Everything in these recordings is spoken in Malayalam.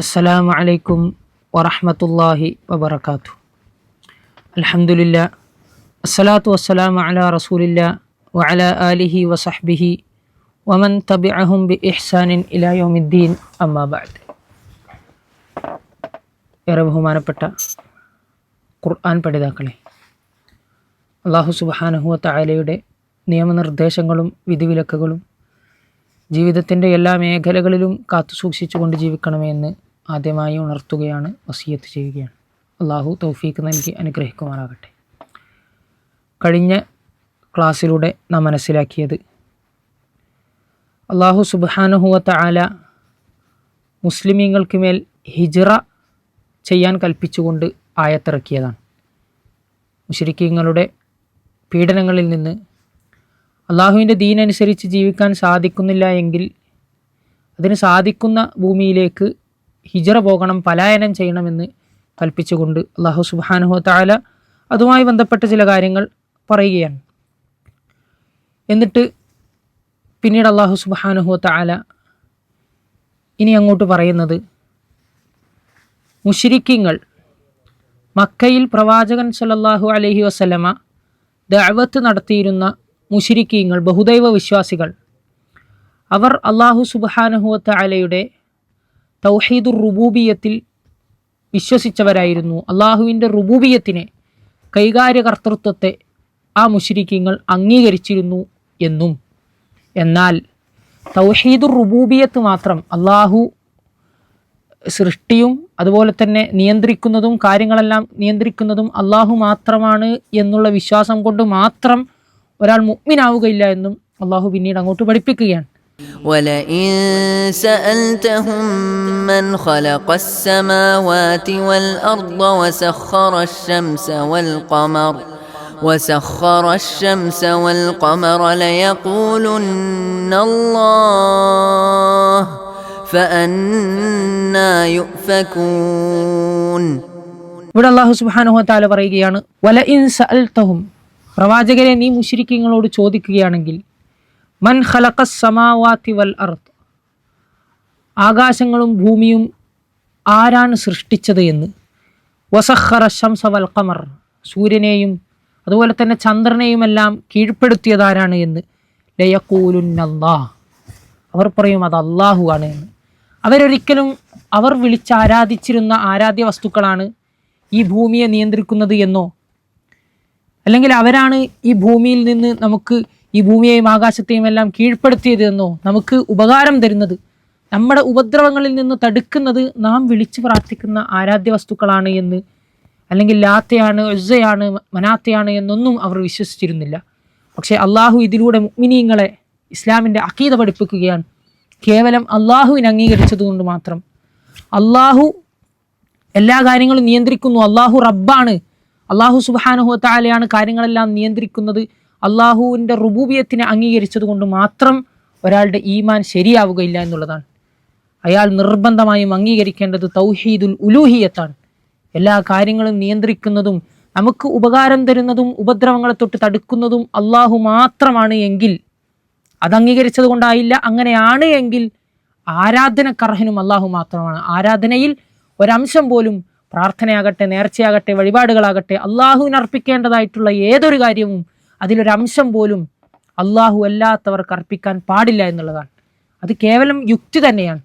അസ്സലാമു അലൈക്കും വറഹമത്തല്ലാഹി വബർക്കാത്തു അലഹമുല്ല അസ്സലാത്തു വസ്സലാം അല റസൂലില്ല വഅല ആലിഹി വസഹ്ബിഹി വമൻ തബിഅഹും ബി ഇഹ്സാനിൻ ഇലായോമിദ്ദീൻ അമ്മാബാദ് ഏറെ ബഹുമാനപ്പെട്ട ഖുർആൻ പഠിതാക്കളെ അള്ളാഹു സുബാനഹുവ അലയുടെ നിയമനിർദ്ദേശങ്ങളും വിധിവിലക്കുകളും ജീവിതത്തിന്റെ എല്ലാ മേഖലകളിലും കാത്തു സൂക്ഷിച്ചുകൊണ്ട് ജീവിക്കണമെന്ന് ആദ്യമായി ഉണർത്തുകയാണ് വസീയത്ത് ചെയ്യുകയാണ്. അള്ളാഹു തൗഫീഖ് നൽകി അനുഗ്രഹിക്കുമാറാകട്ടെ. കഴിഞ്ഞ ക്ലാസ്സിലൂടെ നാം മനസ്സിലാക്കിയത് അള്ളാഹു സുബാനുഹുവത്ത ആല മുസ്ലിമീങ്ങൾക്ക് മേൽ ഹിജ്റ ചെയ്യാൻ കൽപ്പിച്ചുകൊണ്ട് ആയത്തിറക്കിയതാണ്. മുഷരിക്കീങ്ങളുടെ പീഡനങ്ങളിൽ നിന്ന് അള്ളാഹുവിന്റെ ദീനനുസരിച്ച് ജീവിക്കാൻ സാധിക്കുന്നില്ല എങ്കിൽ അതിന് സാധിക്കുന്ന ഭൂമിയിലേക്ക് ഹിജറ പോകണം പലായനം ചെയ്യണമെന്ന് കൽപ്പിച്ചുകൊണ്ട് അള്ളാഹു സുബാനുഹു താല അതുമായി ബന്ധപ്പെട്ട ചില കാര്യങ്ങൾ പറയുകയാണ്. എന്നിട്ട് പിന്നീട് അള്ളാഹു സുബാനുഹു താല ഇനി അങ്ങോട്ട് പറയുന്നത് മുഷിരിക്കിങ്ങൾ മക്കയിൽ പ്രവാചകൻ സല്ലല്ലാഹു അലഹി വസല്ലമ ദഅവത്ത് നടത്തിയിരുന്ന മുഷിരിക്കീങ്ങൾ ബഹുദൈവ വിശ്വാസികൾ അവർ അള്ളാഹു സുബാനഹുവത്ത അലയുടെ തൗഹീദുർ റുബൂബിയത്തിൽ വിശ്വസിച്ചവരായിരുന്നു. അള്ളാഹുവിന്റെ റുബൂബിയത്തിനെ കൈകാര്യകർത്തൃത്വത്തെ ആ മുഷിരിക്കീങ്ങൾ അംഗീകരിച്ചിരുന്നു എന്നും. എന്നാൽ തൗഹീദുർ റുബൂബിയത്ത് മാത്രം അള്ളാഹു സൃഷ്ടിയും അതുപോലെ തന്നെ നിയന്ത്രിക്കുന്നതും കാര്യങ്ങളെല്ലാം നിയന്ത്രിക്കുന്നതും അള്ളാഹു മാത്രമാണ് എന്നുള്ള വിശ്വാസം കൊണ്ട് മാത്രം ഒരാൾ മുഗ്മിനാവുകയില്ല എന്നും അള്ളാഹു പിന്നീട് അങ്ങോട്ട് പഠിപ്പിക്കുകയാണ്. ولئن سألتهم من خلق السماوات والأرض وسخر الشمس والقمر وسخر الشمس والقمر ليقولن الله فأنا يؤفكون ഇവിടെ അള്ളാഹു സുബാനുഹ താല പറയുകയാണ് വല ഇൻ സഅൽതഹും പ്രവാചകരെ നീ മുഷിരിക്കങ്ങളോട് ചോദിക്കുകയാണെങ്കിൽ മൻ ഖലഖസ് സമാവാത്തി വൽ അർത്ത് ആകാശങ്ങളും ഭൂമിയും ആരാണ് സൃഷ്ടിച്ചത് എന്ന്? വസഹറ ശംസ വൽ ഖമർ. സൂര്യനെയും അതുപോലെ തന്നെ ചന്ദ്രനെയും ചന്ദ്രനെയുമെല്ലാം കീഴ്പ്പെടുത്തിയതാരാണ് എന്ന്? ലയക്കൂലുന്നല്ലാ അവർ പറയും അത് അള്ളാഹു ആണ് എന്ന്. അവരൊരിക്കലും അവർ വിളിച്ച് ആരാധിച്ചിരുന്ന ആരാധ്യ വസ്തുക്കളാണ് ഈ ഭൂമിയെ നിയന്ത്രിക്കുന്നത് എന്നോ? അല്ലെങ്കിൽ അവരാണ് ഈ ഭൂമിയിൽ നിന്ന് നമുക്ക് ഈ ഭൂമിയെയും ആകാശത്തെയും എല്ലാം കീഴ്പ്പെടുത്തിയത് എന്നോ നമുക്ക് ഉപകാരം തരുന്നത് നമ്മുടെ ഉപദ്രവങ്ങളിൽ നിന്ന് തടുക്കുന്നത് നാം വിളിച്ചു പ്രാർത്ഥിക്കുന്ന ആരാധ്യ വസ്തുക്കളാണ് എന്ന് അല്ലെങ്കിൽ ലാത്തയാണ് ഒസയാണ് മനാത്തയാണ് എന്നൊന്നും അവർ വിശ്വസിച്ചിരുന്നില്ല. പക്ഷേ അള്ളാഹു ഇതിലൂടെ മുഗ്മിനീങ്ങളെ ഇസ്ലാമിന്റെ അക്കീത പഠിപ്പിക്കുകയാണ്. കേവലം അള്ളാഹുവിനെ അംഗീകരിച്ചതുകൊണ്ട് മാത്രം. അള്ളാഹു എല്ലാ കാര്യങ്ങളും നിയന്ത്രിക്കുന്നു. അള്ളാഹു റബ്ബാണ്. അള്ളാഹു സുബാനുഹത്താലയാണ് കാര്യങ്ങളെല്ലാം നിയന്ത്രിക്കുന്നത്. അള്ളാഹുവിന്റെ റുബൂബിയത്തിനെ അംഗീകരിച്ചത് കൊണ്ട് മാത്രം ഒരാളുടെ ഈമാൻ ശരിയാവുകയില്ല എന്നുള്ളതാണ്. അയാൾ നിർബന്ധമായും അംഗീകരിക്കേണ്ടത് തൗഹീദുൽ ഉലൂഹിയത്താണ്. എല്ലാ കാര്യങ്ങളും നിയന്ത്രിക്കുന്നതും നമുക്ക് ഉപകാരം തരുന്നതും ഉപദ്രവങ്ങളെ തൊട്ട് തടുക്കുന്നതും അള്ളാഹു മാത്രമാണ് എങ്കിൽ അത് അംഗീകരിച്ചത് കൊണ്ടായില്ല അങ്ങനെയാണ് എങ്കിൽ ആരാധനക്കർഹനും അള്ളാഹു മാത്രമാണ്. ആരാധനയിൽ ഒരംശം പോലും പ്രാർത്ഥനയാകട്ടെ നേർച്ചയാകട്ടെ വഴിപാടുകളാകട്ടെ അള്ളാഹുവിന് അർപ്പിക്കേണ്ടതായിട്ടുള്ള ഏതൊരു കാര്യവും അതിലൊരംശം പോലും അള്ളാഹു അല്ലാത്തവർക്ക് അർപ്പിക്കാൻ പാടില്ല എന്നുള്ളതാണ്. അത് കേവലം യുക്തി തന്നെയാണ്.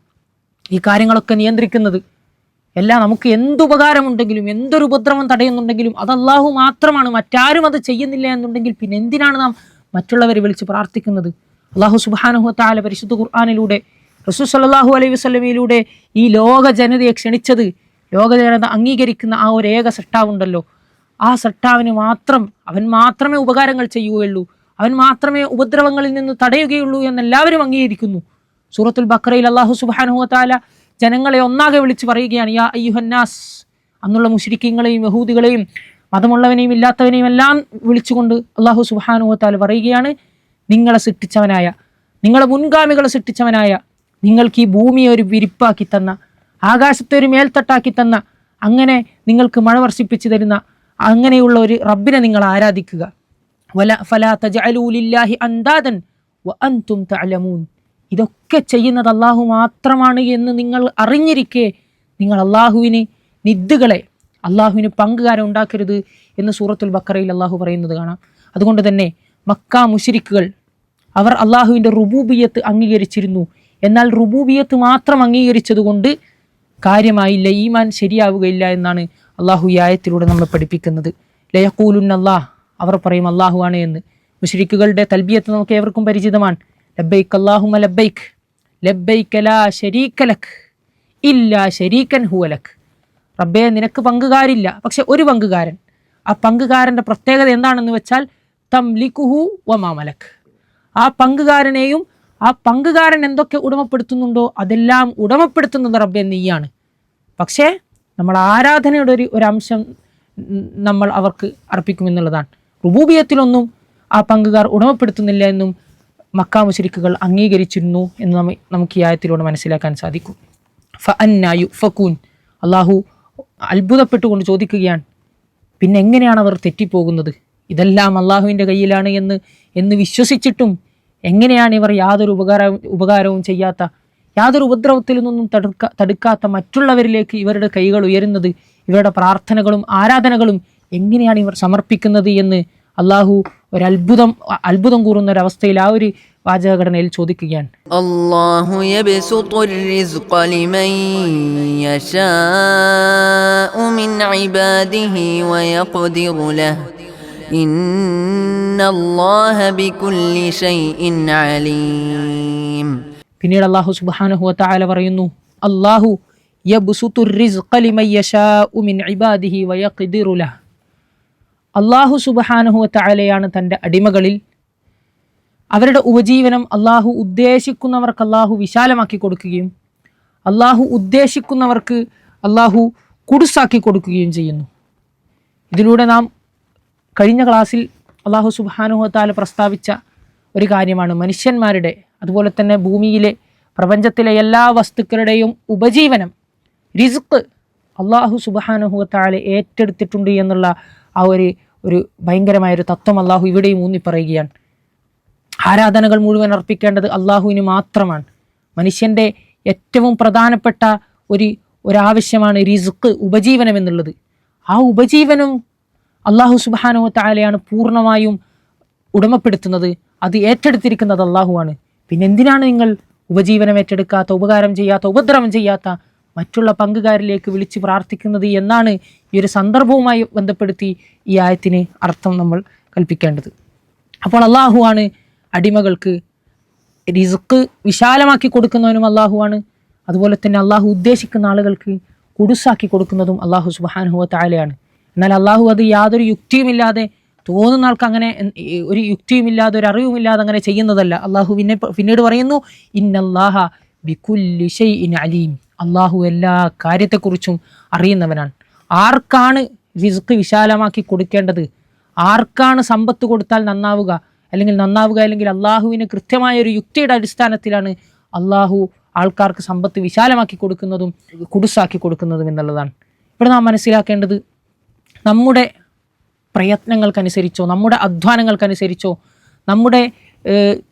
ഈ കാര്യങ്ങളൊക്കെ നിയന്ത്രിക്കുന്നത്. എല്ലാം നമുക്ക് എന്തുപകാരമുണ്ടെങ്കിലും എന്തൊരു ഉപദ്രവം തടയുന്നുണ്ടെങ്കിലും അത് അള്ളാഹു മാത്രമാണ്. മറ്റാരും അത് ചെയ്യുന്നില്ല എന്നുണ്ടെങ്കിൽ പിന്നെ എന്തിനാണ് നാം മറ്റുള്ളവരെ വിളിച്ച് പ്രാർത്ഥിക്കുന്നത്? അള്ളാഹു സുബാനുഹത്താല പരിശുദ്ധ ഖുർആാനിലൂടെ റസൂൽ സല്ലാഹു അലൈഹി വസ്ലമയിലൂടെ ഈ ലോക ജനതയെ ക്ഷണിച്ചത് ലോക ജനത അംഗീകരിക്കുന്ന ആ ഒരു ഏക സട്ടാവുണ്ടല്ലോ ആ സട്ടാവിന് മാത്രം അവൻ മാത്രമേ ഉപകാരങ്ങൾ ചെയ്യുകയുള്ളൂ. അവൻ മാത്രമേ ഉപദ്രവങ്ങളിൽ നിന്ന് തടയുകയുള്ളൂ എന്ന് എല്ലാവരും അംഗീകരിക്കുന്നു. സൂറത്തുൽ ബക്രയിൽ അള്ളാഹു സുബാനുഹത്താല ജനങ്ങളെ ഒന്നാകെ വിളിച്ച് പറയുകയാണ് യാ അയ്യുഹന്നാസ്. അന്നുള്ള മുഷരിക്കങ്ങളെയും യഹൂദികളെയും മതമുള്ളവനെയും ഇല്ലാത്തവനെയും എല്ലാം വിളിച്ചുകൊണ്ട് അള്ളാഹു സുബാനുഹത്താല പറയുകയാണ് നിങ്ങളെ സൃഷ്ടിച്ചവനായ നിങ്ങളെ മുൻഗാമികളെ സൃഷ്ടിച്ചവനായ നിങ്ങൾക്ക് ഈ ഭൂമിയെ ഒരു വിരിപ്പാക്കി തന്ന ആകാശത്തെ ഒരു മേൽത്തട്ടാക്കി തന്ന അങ്ങനെ നിങ്ങൾക്ക് മഴ വർഷിപ്പിച്ചു തരുന്ന അങ്ങനെയുള്ള ഒരു റബ്ബിനെ നിങ്ങൾ ആരാധിക്കുക. വല ഫലാ വ അൻതും തഅലമൂൻ. ഇതൊക്കെ ചെയ്യുന്നത് അള്ളാഹു മാത്രമാണ് എന്ന് നിങ്ങൾ അറിഞ്ഞിരിക്കെ നിങ്ങൾ അള്ളാഹുവിന് നിദ്ദുകളെ അള്ളാഹുവിന് പങ്കുകാരം ഉണ്ടാക്കരുത് എന്ന് സൂറത്തുൽ ബക്കറയിൽ അള്ളാഹു പറയുന്നത് കാണാം. അതുകൊണ്ട് തന്നെ മക്ക മുഷിരിക്കുകൾ അവർ അള്ളാഹുവിന്റെ റുബൂബിയത്ത് അംഗീകരിച്ചിരുന്നു. എന്നാൽ റുബൂബിയത്ത് മാത്രം അംഗീകരിച്ചതുകൊണ്ട് കാര്യമായില്ല ഈമാൻ ശരിയാവുകയില്ല എന്നാണ് അള്ളാഹു ഈ ആയത്തിലൂടെ നമ്മളെ പഠിപ്പിക്കുന്നത്. ലയക്കൂലുൻ അള്ളാഹ് അവർ പറയും അള്ളാഹു ആണ് എന്ന്. മുഷരിക്കുകളുടെ തൽബിയത്ത് നമുക്ക് ഏവർക്കും പരിചിതമാണ്. ലബൈക്ക് അള്ളാഹുമ ലബൈക്ക് ലബ്ബൈക്ക് ലാ ശരീക ലക് ഇല്ലാ ശരീക്കൻ ഹുവലക് റബ്ബേ നിനക്ക് പങ്കുകാരില്ല. പക്ഷെ ഒരു പങ്കുകാരൻ. ആ പങ്കുകാരന്റെ പ്രത്യേകത എന്താണെന്ന് വെച്ചാൽ തം ലിക്കുഹു വമാമലക് ആ പങ്കുകാരനെയും ആ പങ്കുകാരൻ എന്തൊക്കെ ഉടമപ്പെടുത്തുന്നുണ്ടോ അതെല്ലാം ഉടമപ്പെടുത്തുന്നത് റബ്ബെ നീയാണ്. പക്ഷേ നമ്മൾ ആരാധനയുടെ ഒരു ഒരു അംശം നമ്മൾ അവർക്ക് അർപ്പിക്കുമെന്നുള്ളതാണ് റുബൂബിയത്തിലൊന്നും ആ പങ്കുകാർ ഉടമപ്പെടുത്തുന്നില്ല എന്നും മക്കാ മുശരിക്കുകൾ അംഗീകരിച്ചിരുന്നു എന്ന് നമുക്ക് ഈ ആയത്തിലൂടെ മനസ്സിലാക്കാൻ സാധിക്കും. ഫ അന്നായു ഫക്കൂൻ അള്ളാഹു അത്ഭുതപ്പെട്ടുകൊണ്ട് ചോദിക്കുകയാണ് പിന്നെ എങ്ങനെയാണ് അവർ തെറ്റിപ്പോകുന്നത്? ഇതെല്ലാം അള്ളാഹുവിന്റെ കയ്യിലാണ് എന്ന് എന്ന് വിശ്വസിച്ചിട്ടും എങ്ങനെയാണ് ഇവർ യാതൊരു ഉപകാരവും ഉപകാരവും ചെയ്യാത്ത യാതൊരു ഉപദ്രവത്തിൽ നിന്നും തടുക്ക തടുക്കാത്ത മറ്റുള്ളവരിലേക്ക് ഇവരുടെ കൈകൾ ഉയരുന്നത് ഇവരുടെ പ്രാർത്ഥനകളും ആരാധനകളും എങ്ങനെയാണ് ഇവർ സമർപ്പിക്കുന്നത് എന്ന് അള്ളാഹു ഒരു അത്ഭുതം കൂറുന്ന ഒരു അവസ്ഥയിൽ ആ ഒരു വാചകഘടനയിൽ ചോദിക്കുകയാണ്. അള്ളാഹു ഇന്നല്ലാഹ ബികുല്ലി ഷൈഇൻ അലീം. പിന്നീട് അള്ളാഹു സുബാനഹു ആല പറയുന്നു അള്ളാഹു അള്ളാഹു സുബഹാനുഹുവത്ത ആലയാണ് തന്റെ അടിമകളിൽ അവരുടെ ഉപജീവനം അള്ളാഹു ഉദ്ദേശിക്കുന്നവർക്ക് അള്ളാഹു വിശാലമാക്കി കൊടുക്കുകയും അള്ളാഹു ഉദ്ദേശിക്കുന്നവർക്ക് അള്ളാഹു കുടുസാക്കി കൊടുക്കുകയും ചെയ്യുന്നു. ഇതിലൂടെ നാം കഴിഞ്ഞ ക്ലാസ്സിൽ അള്ളാഹു സുബാനുഹത്താല പ്രസ്താവിച്ച ഒരു കാര്യമാണ് മനുഷ്യന്മാരുടെ അതുപോലെ തന്നെ ഭൂമിയിലെ പ്രപഞ്ചത്തിലെ എല്ലാ വസ്തുക്കളുടെയും ഉപജീവനം റിസ്ക് അള്ളാഹു സുബാനുഹത്താലെ ഏറ്റെടുത്തിട്ടുണ്ട് എന്നുള്ള ആ ഒരു ഒരു ഭയങ്കരമായ ഒരു തത്വം അള്ളാഹു ഇവിടെയും ഊന്നി പറയുകയാണ് ആരാധനകൾ മുഴുവൻ അർപ്പിക്കേണ്ടത് അള്ളാഹുവിന് മാത്രമാണ്. മനുഷ്യന്റെ ഏറ്റവും പ്രധാനപ്പെട്ട ഒരു ഒരാവശ്യമാണ് റിസ്ക് ഉപജീവനം എന്നുള്ളത്. ആ ഉപജീവനം അള്ളാഹു സുബാനോ താലയാണ് പൂർണമായും ഉടമപ്പെടുത്തുന്നത്. അത് ഏറ്റെടുത്തിരിക്കുന്നത് അള്ളാഹുവാണ് പിന്നെ എന്തിനാണ് നിങ്ങൾ ഉപജീവനം ഏറ്റെടുക്കാത്ത ഉപകാരം ചെയ്യാത്ത ഉപദ്രവം ചെയ്യാത്ത മറ്റുള്ള പങ്കുകാരിലേക്ക് വിളിച്ച് പ്രാർത്ഥിക്കുന്നത് എന്നാണ് ഈ ഒരു സന്ദർഭവുമായി ബന്ധപ്പെടുത്തി ഈ ആയത്തിന് അർത്ഥം നമ്മൾ കൽപ്പിക്കേണ്ടത്. അപ്പോൾ അള്ളാഹുവാണ് അടിമകൾക്ക് റിസ്ക് വിശാലമാക്കി കൊടുക്കുന്നവനും അള്ളാഹുവാണ് അതുപോലെ തന്നെ അള്ളാഹു ഉദ്ദേശിക്കുന്ന ആളുകൾക്ക് കുടുസാക്കി കൊടുക്കുന്നതും അള്ളാഹു സുബാനുഹുവ താലയാണ് എന്നാൽ അള്ളാഹു അത് യാതൊരു യുക്തിയുമില്ലാതെ തോന്നുന്ന ആൾക്ക് അങ്ങനെ ഒരു യുക്തിയുമില്ലാതെ ഒരു അറിവുമില്ലാതെ അങ്ങനെ ചെയ്യുന്നതല്ല. അള്ളാഹു പിന്നെ പിന്നീട് പറയുന്നു ഇന്നല്ലാഹ ബിക്കുല്ലിഷൈ ഇൻ അലീം. അള്ളാഹു എല്ലാ കാര്യത്തെക്കുറിച്ചും അറിയുന്നവനാണ്. ആർക്കാണ് റിസ്ക് വിശാലമാക്കി കൊടുക്കേണ്ടത്? ആർക്കാണ് സമ്പത്ത് കൊടുത്താൽ നന്നാവുക? അല്ലെങ്കിൽ നന്നാവുക അല്ലെങ്കിൽ അള്ളാഹുവിന് കൃത്യമായ ഒരു യുക്തിയുടെ അടിസ്ഥാനത്തിലാണ് അള്ളാഹു ആൾക്കാർക്ക് സമ്പത്ത് വിശാലമാക്കി കൊടുക്കുന്നതും കുടുസാക്കി കൊടുക്കുന്നതും എന്നുള്ളതാണ്. ഇവിടെ നാം മനസ്സിലാക്കേണ്ടത് നമ്മുടെ പ്രയത്നങ്ങൾക്കനുസരിച്ചോ നമ്മുടെ അധ്വാനങ്ങൾക്കനുസരിച്ചോ നമ്മുടെ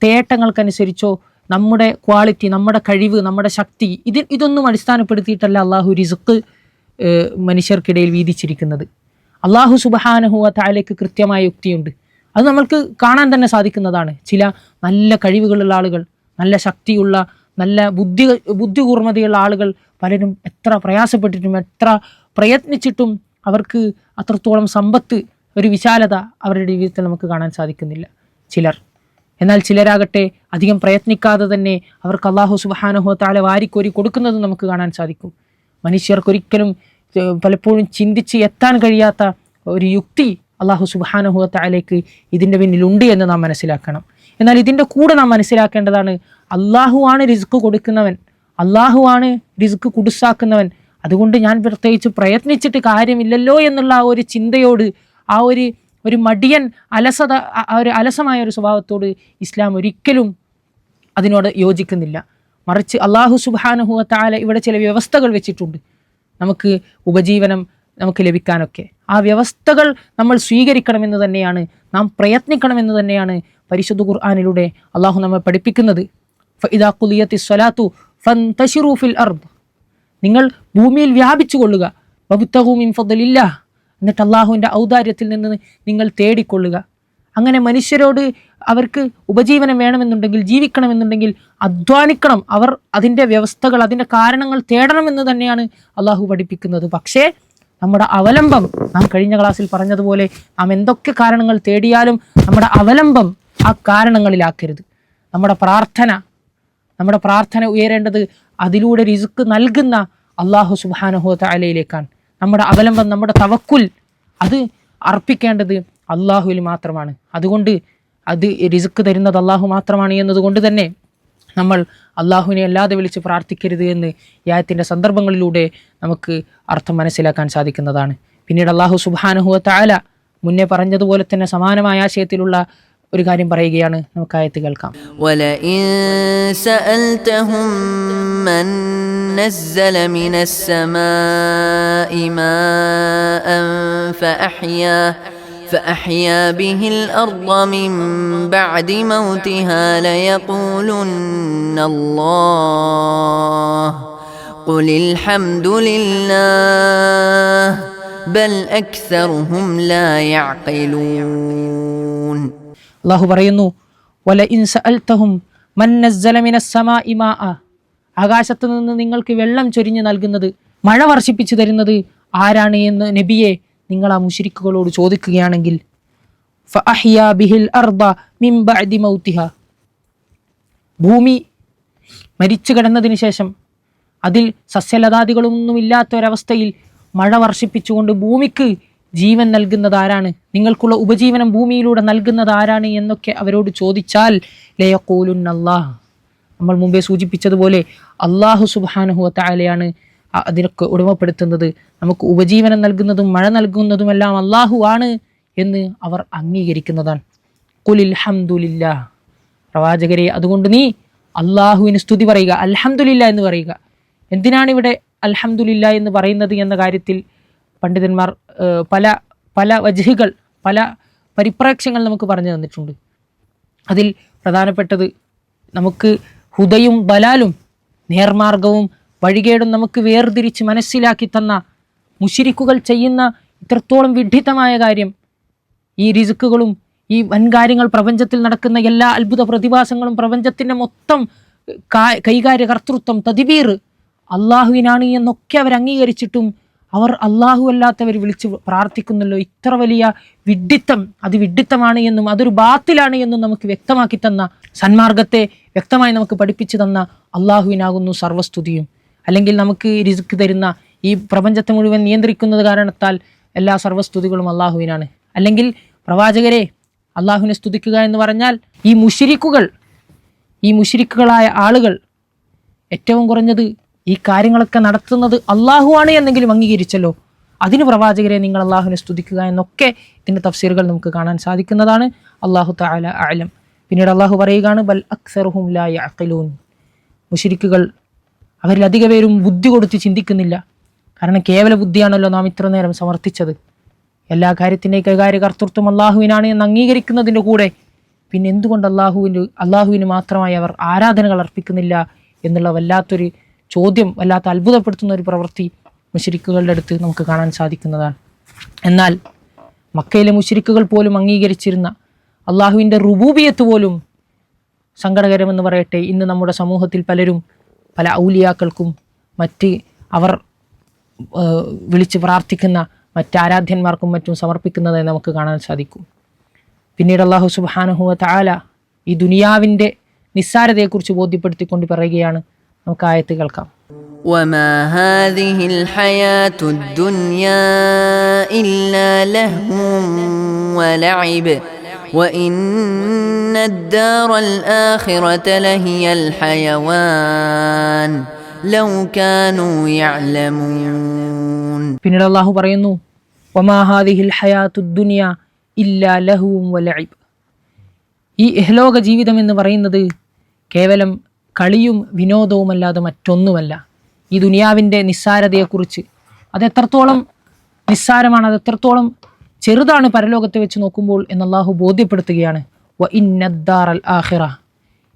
തേട്ടങ്ങൾക്കനുസരിച്ചോ നമ്മുടെ ക്വാളിറ്റി നമ്മുടെ കഴിവ് നമ്മുടെ ശക്തി ഇത് ഇതൊന്നും അടിസ്ഥാനപ്പെടുത്തിയിട്ടല്ല അള്ളാഹു റിസുക്ക് മനുഷ്യർക്കിടയിൽ വീതിച്ചിരിക്കുന്നത്. അള്ളാഹു സുബഹാനഹുവ താലേക്ക് കൃത്യമായ യുക്തിയുണ്ട്. അത് നമ്മൾക്ക് കാണാൻ തന്നെ സാധിക്കുന്നതാണ്. ചില നല്ല കഴിവുകളുള്ള ആളുകൾ നല്ല ശക്തിയുള്ള നല്ല ബുദ്ധി ബുദ്ധികൂർമ്മതയുള്ള ആളുകൾ പലരും എത്ര പ്രയാസപ്പെട്ടിട്ടും എത്ര പ്രയത്നിച്ചിട്ടും അവർക്ക് അത്രത്തോളം സമ്പത്ത് ഒരു വിശാലത അവരുടെ ജീവിതത്തിൽ നമുക്ക് കാണാൻ സാധിക്കുന്നില്ല. ചിലർ. എന്നാൽ ചിലരാകട്ടെ അധികം പ്രയത്നിക്കാതെ തന്നെ അവർക്ക് അള്ളാഹു സുബാനഹു താഴെ വാരിക്കോരി കൊടുക്കുന്നത് നമുക്ക് കാണാൻ സാധിക്കും. മനുഷ്യർക്കൊരിക്കലും പലപ്പോഴും ചിന്തിച്ച് എത്താൻ കഴിയാത്ത ഒരു യുക്തി അള്ളാഹു സുബാനഹു താലേക്ക് ഇതിന്റെ പിന്നിലുണ്ട് എന്ന് നാം മനസ്സിലാക്കണം. എന്നാൽ ഇതിന്റെ കൂടെ നാം മനസ്സിലാക്കേണ്ടതാണ് അള്ളാഹുവാണ് റിസ്ക് കൊടുക്കുന്നവൻ. അള്ളാഹുവാണ് റിസ്ക് കുടുസാക്കുന്നവൻ. അതുകൊണ്ട് ഞാൻ പ്രത്യേകിച്ച് പ്രയത്നിച്ചിട്ട് കാര്യമില്ലല്ലോ എന്നുള്ള ആ ഒരു ചിന്തയോട് ആ ഒരു ഒരു മടിയൻ അലസത ഒരു അലസമായ ഒരു സ്വഭാവത്തോട് ഇസ്ലാം ഒരിക്കലും അതിനോട് യോജിക്കുന്നില്ല. മറിച്ച് അള്ളാഹു സുബാനുഹുവ താല ഇവിടെ ചില വ്യവസ്ഥകൾ വെച്ചിട്ടുണ്ട്. നമുക്ക് ഉപജീവനം നമുക്ക് ലഭിക്കാനൊക്കെ. ആ വ്യവസ്ഥകൾ നമ്മൾ സ്വീകരിക്കണമെന്ന് തന്നെയാണ് നാം പ്രയത്നിക്കണമെന്ന് തന്നെയാണ് പരിശുദ്ധ ഖുർആാനിലൂടെ അള്ളാഹു നമ്മെ പഠിപ്പിക്കുന്നത്. ഫഇദാ സ്വലാത്തു ഫൻ ഫിൽ അർദ്. നിങ്ങൾ ഭൂമിയിൽ വ്യാപിച്ചു കൊള്ളുക. വബുത്തഹൂമിൻ ഫضലില്ല എന്നിട്ട് അള്ളാഹുവിന്റെ ഔദാര്യത്തിൽ നിന്ന് നിങ്ങൾ തേടിക്കൊള്ളുക. അങ്ങനെ മനുഷ്യരോട് അവർക്ക് ഉപജീവനം വേണമെന്നുണ്ടെങ്കിൽ ജീവിക്കണമെന്നുണ്ടെങ്കിൽ അധ്വാനിക്കണം. അവർ അതിന്റെ വ്യവസ്ഥകൾ അതിന്റെ കാരണങ്ങൾ തേടണമെന്ന് തന്നെയാണ് അള്ളാഹു പഠിപ്പിക്കുന്നത്. പക്ഷേ നമ്മുടെ അവലംബം നാം കഴിഞ്ഞ ക്ലാസ്സിൽ പറഞ്ഞതുപോലെ നാം എന്തൊക്കെ കാരണങ്ങൾ തേടിയാലും നമ്മുടെ അവലംബം ആ കാരണങ്ങളിലാക്കരുത്. നമ്മുടെ പ്രാർത്ഥന നമ്മുടെ പ്രാർത്ഥന ഉയരേണ്ടത് അതിലൂടെ റിസുക്ക് നൽകുന്ന അള്ളാഹു സുബാനഹു താലയിലേക്കാണ് നമ്മുടെ അവലംബം നമ്മുടെ തവക്കുൽ അത് അർപ്പിക്കേണ്ടത് അള്ളാഹുവിൽ മാത്രമാണ്. അതുകൊണ്ട് അത് റിസുക്ക് തരുന്നത് അള്ളാഹു മാത്രമാണ് എന്നതുകൊണ്ട് തന്നെ നമ്മൾ അള്ളാഹുവിനെ അല്ലാതെ വിളിച്ച് പ്രാർത്ഥിക്കരുത് എന്ന് യാത്തിന്റെ സന്ദർഭങ്ങളിലൂടെ നമുക്ക് അർത്ഥം മനസ്സിലാക്കാൻ സാധിക്കുന്നതാണ്. പിന്നീട് അള്ളാഹു സുബാനുഹുവ താല മുന്നേ പറഞ്ഞതുപോലെ തന്നെ സമാനമായ ആശയത്തിലുള്ള ഒരു കാര്യം പറയുകയാണ് നമുക്ക് ആയത്ത് കേൾക്കാം ولئن سألتهم من نزل من السماء ماء فأحيا فأحيا به الأرض من بعد موتها ليقولن الله قل الحمد لله بل أكثرهم لا يعقلون അള്ളാഹു പറയുന്നു വല ഇൻസ അൽത്തഹും ആകാശത്ത് നിന്ന് നിങ്ങൾക്ക് വെള്ളം ചൊരിഞ്ഞു നൽകുന്നത് മഴ വർഷിപ്പിച്ചു തരുന്നത് ആരാണ് എന്ന് നബിയെ നിങ്ങൾ ആ മുഷിരിക്കുകളോട് ചോദിക്കുകയാണെങ്കിൽ ബിഹിൽ ഭൂമി മരിച്ചു കിടന്നതിന് ശേഷം അതിൽ സസ്യലതാദികളൊന്നും ഇല്ലാത്ത ഒരവസ്ഥയിൽ മഴ വർഷിപ്പിച്ചുകൊണ്ട് ഭൂമിക്ക് ജീവൻ നൽകുന്നത് ആരാണ്? നിങ്ങൾക്കുള്ള ഉപജീവനം ഭൂമിയിലൂടെ നൽകുന്നത് ആരാണ് എന്നൊക്കെ അവരോട് ചോദിച്ചാൽ ലയക്കോലുൻ അള്ളാഹ് നമ്മൾ മുമ്പേ സൂചിപ്പിച്ചതുപോലെ അള്ളാഹു സുബാനുഹുവത്തായാലെയാണ് അതിനൊക്കെ ഉടമപ്പെടുത്തുന്നത്. നമുക്ക് ഉപജീവനം നൽകുന്നതും മഴ നൽകുന്നതുമെല്ലാം അള്ളാഹു ആണ് എന്ന് അവർ അംഗീകരിക്കുന്നതാണ്. കുലിൽ ഹംദുലില്ല പ്രവാചകരെ അതുകൊണ്ട് നീ അള്ളാഹുവിന് സ്തുതി പറയുക അൽഹംദുലില്ല എന്ന് പറയുക. എന്തിനാണ് ഇവിടെ അൽഹംദുലില്ല എന്ന് പറയുന്നത് എന്ന കാര്യത്തിൽ പണ്ഡിതന്മാർ പല പല വജഹികൾ പല പരിപ്രേക്ഷ്യങ്ങൾ നമുക്ക് പറഞ്ഞു തന്നിട്ടുണ്ട്. അതിൽ പ്രധാനപ്പെട്ടത് നമുക്ക് ഹുദയും ബലാലും നേർമാർഗവും വഴികേടും നമുക്ക് വേർതിരിച്ച് മനസ്സിലാക്കി തന്ന മുഷിരിക്കുകൾ ചെയ്യുന്ന ഇത്രത്തോളം വിഡ്ഢിത്തമായ കാര്യം ഈ റിസുക്കുകളും ഈ വൻകാര്യങ്ങൾ പ്രപഞ്ചത്തിൽ നടക്കുന്ന എല്ലാ അത്ഭുത പ്രതിഭാസങ്ങളും പ്രപഞ്ചത്തിന്റെ മൊത്തം കൈകാര്യ കർത്തൃത്വം തദിബീർ അള്ളാഹുവിനാണ് എന്നൊക്കെ അവർ അംഗീകരിച്ചിട്ടും അവർ അള്ളാഹു അല്ലാത്തവർ വിളിച്ച് പ്രാർത്ഥിക്കുന്നല്ലോ. ഇത്ര വലിയ വിഡ്ഢിത്തം അത് വിഡ്ഢിത്തമാണ് എന്നും അതൊരു ബാത്തിലാണ് എന്നും നമുക്ക് വ്യക്തമാക്കി തന്ന സന്മാർഗത്തെ വ്യക്തമായി നമുക്ക് പഠിപ്പിച്ചു തന്ന അള്ളാഹുവിനാകുന്നു സർവസ്തുതിയും. അല്ലെങ്കിൽ നമുക്ക് രിസ്ക് തരുന്ന ഈ പ്രപഞ്ചത്തെ മുഴുവൻ നിയന്ത്രിക്കുന്നത് കാരണത്താൽ എല്ലാ സർവസ്തുതികളും അള്ളാഹുവിനാണ് അല്ലെങ്കിൽ പ്രവാചകരെ അള്ളാഹുവിനെ സ്തുതിക്കുക എന്ന് പറഞ്ഞാൽ ഈ മുഷിരിക്കുകൾ ഈ മുഷിരിക്കുകളായ ആളുകൾ ഏറ്റവും കുറഞ്ഞത് ഈ കാര്യങ്ങളൊക്കെ നടത്തുന്നത് അള്ളാഹുവാണ് എന്നെങ്കിലും അംഗീകരിച്ചല്ലോ. അതിന് പ്രവാചകരെ നിങ്ങൾ അള്ളാഹുവിനെ സ്തുതിക്കുക എന്നൊക്കെ ഇതിന്റെ തഫ്സീറുകൾ നമുക്ക് കാണാൻ സാധിക്കുന്നതാണ്. അള്ളാഹു താല ആലം പിന്നീട് അള്ളാഹു പറയുകയാണ് ബൽ അക്സറുഹും ലായ അക്കലൂൻ മുഷിരിക്കുകൾ അവരിലധിക പേരും ബുദ്ധി കൊടുത്ത് ചിന്തിക്കുന്നില്ല. കാരണം കേവല ബുദ്ധിയാണല്ലോ നാം ഇത്ര നേരം സമർത്ഥിച്ചത്. എല്ലാ കാര്യത്തിന്റെയും കൈകാര്യ കർത്തൃത്വം അള്ളാഹുവിനാണ് എന്ന് അംഗീകരിക്കുന്നതിന്റെ കൂടെ പിന്നെ എന്തുകൊണ്ട് അള്ളാഹുവിന്റെ അള്ളാഹുവിന് മാത്രമായി അവർ ആരാധനകൾ അർപ്പിക്കുന്നില്ല എന്നുള്ള വല്ലാത്തൊരു ചോദ്യം വല്ലാത്ത അത്ഭുതപ്പെടുത്തുന്ന ഒരു പ്രവൃത്തി മുഷരിക്കുകളുടെ അടുത്ത് നമുക്ക് കാണാൻ സാധിക്കുന്നതാണ്. എന്നാൽ മക്കയിലെ മുഷരിക്കുകൾ പോലും അംഗീകരിച്ചിരുന്ന അള്ളാഹുവിന്റെ റുബൂബിയത്ത് പോലും സങ്കടകരമെന്ന് പറയട്ടെ ഇന്ന് നമ്മുടെ സമൂഹത്തിൽ പലരും പല ഔലിയാക്കൾക്കും മറ്റ് അവർ വിളിച്ച് പ്രാർത്ഥിക്കുന്ന മറ്റ് ആരാധ്യന്മാർക്കും മറ്റും സമർപ്പിക്കുന്നതായി നമുക്ക് കാണാൻ സാധിക്കും. പിന്നീട് അള്ളാഹു സുബാനുഹുവ താല ഈ ദുനിയാവിന്റെ നിസ്സാരതയെക്കുറിച്ച് ബോധ്യപ്പെടുത്തിക്കൊണ്ട് പറയുകയാണ് നമുക്ക് ആയത്ത് കേൾക്കാം وما هذه الحياة الدنيا إلا لهو ولعب وإن الدار الآخرة لهي الحيوان لو كانوا يعلمون പിന്നീട് അള്ളാഹു പറയുന്നു ഒമാഹാദിഹിൽ ഹയാത്തു ദുനിയ ഇല്ലാ ലഹുവും വലഇബ് ഈ ഇഹ്ലോക ജീവിതം എന്ന് പറയുന്നത് കേവലം കളിയും വിനോദവുമല്ലാതെ മറ്റൊന്നുമല്ല. ഈ ദുനിയാവിന്റെ നിസ്സാരതയെക്കുറിച്ച് അത് എത്രത്തോളം നിസ്സാരമാണ് അത് എത്രത്തോളം ചെറുതാണ് പരലോകത്തെ വെച്ച് നോക്കുമ്പോൾ എന്ന് അള്ളാഹു ബോധ്യപ്പെടുത്തുകയാണ്. ആഹിറ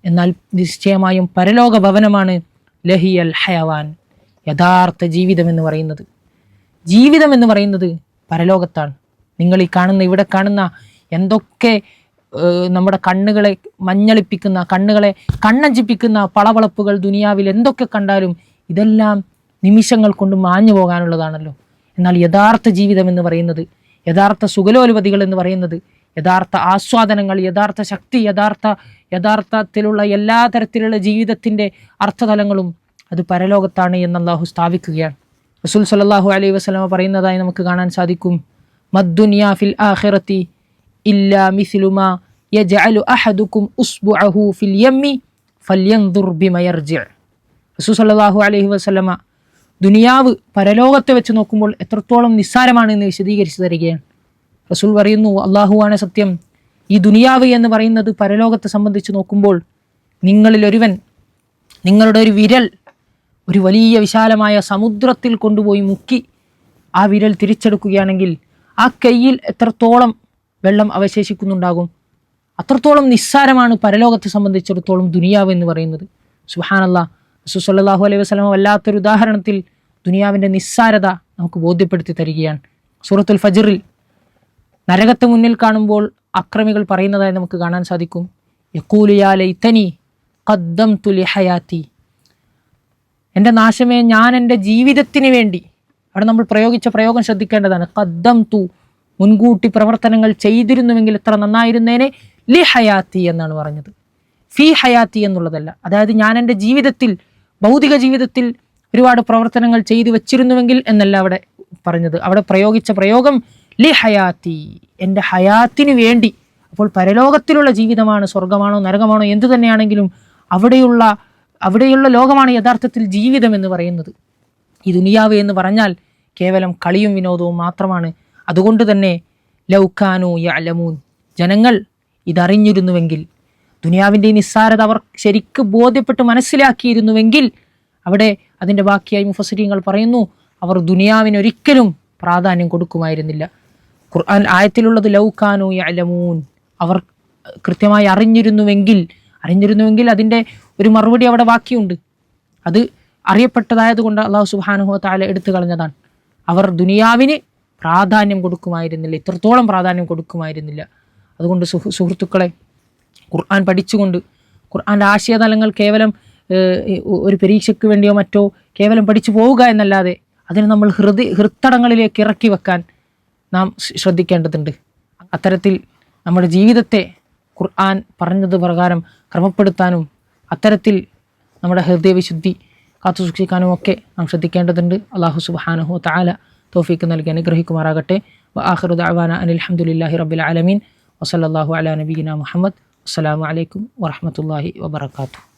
എന്നാൽ നിശ്ചയമായും പരലോക ഭവനമാണ് ലഹി അൽ ഹയവാൻ യഥാർത്ഥ ജീവിതം എന്ന് പറയുന്നത്. ജീവിതം എന്ന് പറയുന്നത് പരലോകത്താണ്. നിങ്ങൾ ഈ കാണുന്ന ഇവിടെ കാണുന്ന എന്തൊക്കെ നമ്മുടെ കണ്ണുകളെ മഞ്ഞളിപ്പിക്കുന്ന കണ്ണുകളെ കണ്ണഞ്ചിപ്പിക്കുന്ന പളവളപ്പുകൾ ദുനിയാവിൽ എന്തൊക്കെ കണ്ടാലും ഇതെല്ലാം നിമിഷങ്ങൾ കൊണ്ട് മാഞ്ഞു പോകാനുള്ളതാണല്ലോ. എന്നാൽ യഥാർത്ഥ ജീവിതം എന്ന് പറയുന്നത് യഥാർത്ഥ സുഖലോലുപതികൾ എന്ന് പറയുന്നത് യഥാർത്ഥ ആസ്വാദനങ്ങൾ യഥാർത്ഥ ശക്തി യഥാർത്ഥ യഥാർത്ഥത്തിലുള്ള എല്ലാ തരത്തിലുള്ള ജീവിതത്തിന്റെ അർത്ഥതലങ്ങളും അത് പരലോകത്താണ് എന്ന് അള്ളാഹു സ്ഥാപിക്കുകയാണ്. റസൂൽ സല്ലല്ലാഹു അലൈഹി വസ്ലമ പറയുന്നതായി നമുക്ക് കാണാൻ സാധിക്കും. മദ്ദുനിയ ഫിൽ ആഖിറത്തി ഇല്ലാ മിസ്ലുമാ യജഅലു അഹദുക്കും ഉസ്ബുഅഹു ഫിൽ യമ്മി ഫല്യൻദുർ ബിമ യർജി റസൂൽ സല്ലല്ലാഹു അലൈഹി വസല്ലമ ദുനിയാവ് പരലോകത്തെ വെച്ച് നോക്കുമ്പോൾ എത്രത്തോളം നിസ്സാരമാണ് എന്ന് വിശദീകരിച്ചു തരികയാണ്. റസൂൽ പറയുന്നു അള്ളാഹുവാണ് സത്യം. ഈ ദുനിയാവ് എന്ന് പറയുന്നത് പരലോകത്തെ സംബന്ധിച്ച് നോക്കുമ്പോൾ നിങ്ങളിൽ ഒരുവൻ നിങ്ങളുടെ ഒരു വിരൽ ഒരു വലിയ വിശാലമായ സമുദ്രത്തിൽ കൊണ്ടുപോയി മുക്കി ആ വിരൽ തിരിച്ചെടുക്കുകയാണെങ്കിൽ ആ കയ്യിൽ എത്രത്തോളം വെള്ളം അവശേഷിക്കുന്നുണ്ടാകും. അത്രത്തോളം നിസ്സാരമാണ് പരലോകത്തെ സംബന്ധിച്ചിടത്തോളം ദുനിയാവ് എന്ന് പറയുന്നത്. സുഹാനല്ല സുസല്ലാഹു അലൈഹി വസ്ലാം വല്ലാത്തൊരു ഉദാഹരണത്തിൽ ദുനിയാവിന്റെ നിസ്സാരത നമുക്ക് ബോധ്യപ്പെടുത്തി തരികയാണ്. സൂറത്തുൽ ഫജറിൽ നരകത്തെ മുന്നിൽ കാണുമ്പോൾ അക്രമികൾ പറയുന്നതായി നമുക്ക് കാണാൻ സാധിക്കും. യക്കൂലിയാലൈത്തനി കദ്ദം തുലി ഹയാത്തി എന്റെ നാശമേ ഞാൻ എന്റെ ജീവിതത്തിന് വേണ്ടി. അവിടെ നമ്മൾ പ്രയോഗിച്ച പ്രയോഗം ശ്രദ്ധിക്കേണ്ടതാണ്. കദ്ദം തു മുൻകൂട്ടി പ്രവർത്തനങ്ങൾ ചെയ്തിരുന്നുവെങ്കിൽ എത്ര നന്നായിരുന്നേനെ. ലി ഹയാത്തി എന്നാണ് പറഞ്ഞത്. ഫി ഹയാത്തി എന്നുള്ളതല്ല. അതായത് ഞാൻ എന്റെ ജീവിതത്തിൽ ഭൗതിക ജീവിതത്തിൽ ഒരുപാട് പ്രവർത്തനങ്ങൾ ചെയ്തു വെച്ചിരുന്നുവെങ്കിൽ എന്നല്ല അവിടെ പറഞ്ഞത്. അവിടെ പ്രയോഗിച്ച പ്രയോഗം ലി ഹയാത്തി. എന്റെ ഹയാത്തിന് വേണ്ടി. അപ്പോൾ പരലോകത്തിലുള്ള ജീവിതമാണ് സ്വർഗമാണോ നരകമാണോ എന്തു തന്നെയാണെങ്കിലും അവിടെയുള്ള അവിടെയുള്ള ലോകമാണ് യഥാർത്ഥത്തിൽ ജീവിതം എന്ന് പറയുന്നത്. ഈ ദുനിയാവ് എന്ന് പറഞ്ഞാൽ കേവലം കളിയും വിനോദവും മാത്രമാണ്. അതുകൊണ്ട് തന്നെ ലൗഖാനു യലമൂൻ ജനങ്ങൾ ഇതറിഞ്ഞിരുന്നുവെങ്കിൽ ദുനിയാവിന്റെ നിസ്സാരത അവർ ശരിക്ക് ബോധ്യപ്പെട്ട് മനസ്സിലാക്കിയിരുന്നുവെങ്കിൽ അവിടെ അതിന്റെ ബാക്കിയായി മുഫസരിങ്ങൾ പറയുന്നു അവർ ദുനിയാവിനൊരിക്കലും പ്രാധാന്യം കൊടുക്കുമായിരുന്നില്ല. ഖുർആൻ ആയത്തിലുള്ളത് ലൗഖാനു യലമൂൻ അവർ കൃത്യമായി അറിഞ്ഞിരുന്നുവെങ്കിൽ അറിഞ്ഞിരുന്നുവെങ്കിൽ അതിന്റെ ഒരു മറുപടി അവിടെ ബാക്കിയുണ്ട്. അത് അറിയപ്പെട്ടതായതുകൊണ്ട് അള്ളാഹു സുബാനുഹോ താല എടുത്തു കളഞ്ഞതാണ്. അവർ ദുനിയാവിന് പ്രാധാന്യം കൊടുക്കുമായിരുന്നില്ല. ഇത്രത്തോളം പ്രാധാന്യം കൊടുക്കുമായിരുന്നില്ല. അതുകൊണ്ട് സുഹൃ സുഹൃത്തുക്കളെ ഖുർആൻ പഠിച്ചുകൊണ്ട് ഖുർആന്റെ ആശയതലങ്ങൾ കേവലം ഒരു പരീക്ഷയ്ക്ക് വേണ്ടിയോ മറ്റോ കേവലം പഠിച്ചു പോവുക എന്നല്ലാതെ അതിനെ നമ്മൾ ഹൃദയ ഹൃത്തടങ്ങളിലേക്ക് ഇറക്കി വെക്കാൻ നാം ശ്രദ്ധിക്കേണ്ടതുണ്ട്. അത്തരത്തിൽ നമ്മുടെ ജീവിതത്തെ ഖുർആൻ പറഞ്ഞത് പ്രകാരം ക്രമപ്പെടുത്താനും അത്തരത്തിൽ നമ്മുടെ ഹൃദയവിശുദ്ധി കാത്തു സൂക്ഷിക്കാനും ഒക്കെ നാം ശ്രദ്ധിക്കേണ്ടതുണ്ട്. അള്ളാഹു സുബാനഹു താല തോഫീക്ക് നൽകി അനുഗ്രഹിക്കുമാറാകട്ടെ. വആഖിറു ദഅവാന അനിൽ ഹംദുലില്ലാഹി റബ്ബിൽ ആലമീൻ. വസല്ലാഹു അലാ നബീന മുഹമ്മദ്. അസ്സലാമു അലൈക്കും വാഹമത്തല്ലാഹി വബറകാതുഹു.